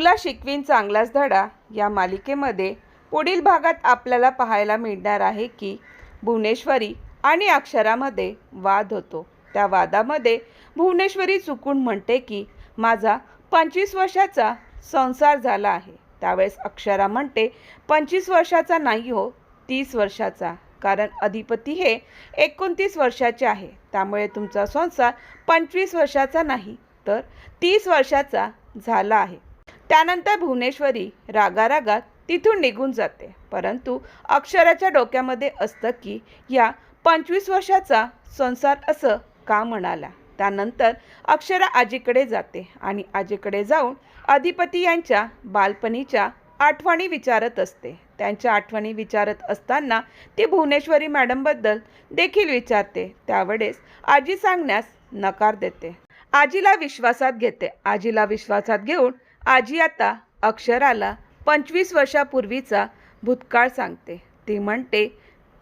तुला शिकवीन चांगलाच धडा. या मालिकेमध्ये पुढील भागात आपल्याला पाहायला मिळणार आहे की भुवनेश्वरी आणि अक्षरामध्ये वाद होतो. त्या वादामध्ये भुवनेश्वरी चुकून म्हणते की माझा पंचवीस वर्षाचा संसार झाला आहे. त्यावेळेस अक्षरा म्हणते पंचवीस वर्षाचा नाही हो तीस वर्षाचा. कारण अधिपती हे एकोणतीस वर्षाचे आहे. त्यामुळे तुमचा संसार पंचवीस वर्षाचा नाही तर तीस वर्षाचा झाला आहे. त्यानंतर भुवनेश्वरी रागारागात तिथून निघून जाते. परंतु अक्षराच्या डोक्यामध्ये असतं की या पंचवीस वर्षाचा संसार असं का म्हणाला? त्यानंतर अक्षरा आजीकडे जाते आणि आजीकडे जाऊन अधिपती यांच्या बालपणीच्या आठवणी विचारत असते. त्यांच्या आठवणी विचारत असताना ती भुवनेश्वरी मॅडमबद्दल देखील विचारते. त्यावेळेस आजी सांगण्यास नकार देते. आजीला विश्वासात घेते. आजीला विश्वासात घेऊन आजी आता अक्षराला पंचवीस वर्षापूर्वीचा भूतकाळ सांगते. ती म्हणते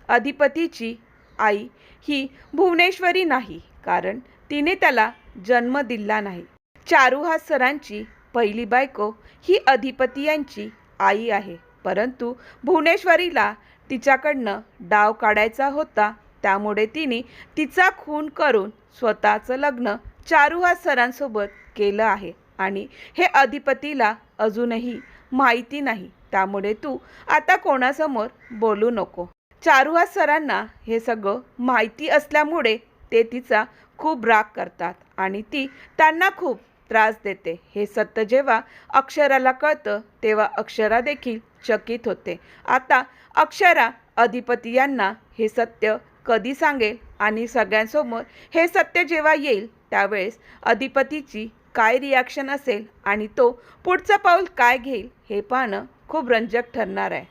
अधिपतीची आई ही भुवनेश्वरी नाही कारण तिने त्याला जन्म दिला नाही. चारुहास सरांची पहिली बायको ही अधिपती यांची आई आहे. परंतु भुवनेश्वरीला तिच्याकडनं डाव काढायचा होता. त्यामुळे तिने तिचा खून करून स्वतःचं लग्न चारुहास सरांसोबत केलं आहे. आणि हे अधिपतीला अजूनही माहिती नाही. त्यामुळे तू आता कोणासमोर बोलू नको. चारुहास सरांना हे सगळं माहिती असल्यामुळे ते तिचा खूप राग करतात आणि ती त्यांना खूप त्रास देते. हे सत्य जेव्हा अक्षराला कळतं तेव्हा अक्षरा देखील चकित होते. आता अक्षरा अधिपती यांना हे सत्य कधी सांगेल आणि सगळ्यांसमोर हे सत्य जेव्हा येईल त्यावेळेस अधिपतीची काय रिॲक्शन असेल आणि तो पुढचं पाऊल काय घेईल हे पाहणं खूप रंजक ठरणार आहे.